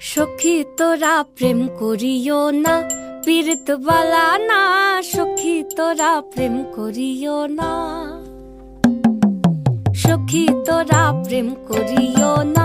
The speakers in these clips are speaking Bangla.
সখী তোরা প্রেম করিও না পীরত বালা না, সখী তোরা প্রেম করিও না। সখী তোরা প্রেম করিও না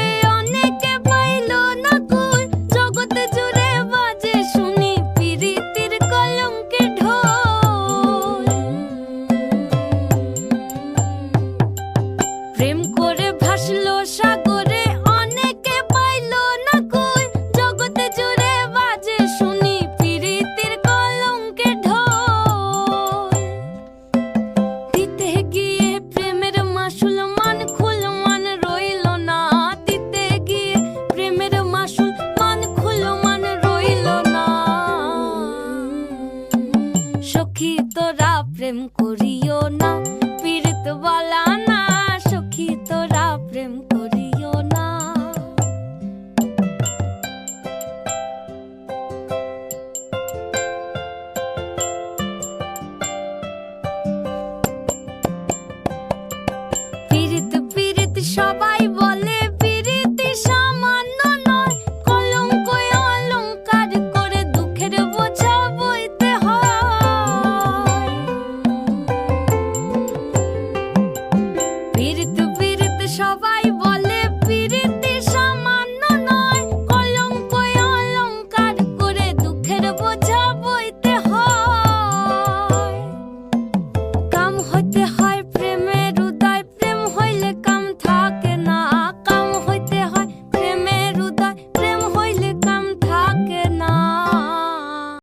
দিতে গিয়ে প্রেমের মাসুল মান খুল মান রইল না। দিতে গিয়ে প্রেমের মাসুল মান খুল মান রইল না। সখী তোরা প্রেম করিও না পীড়িত বালা হয় পীড়িত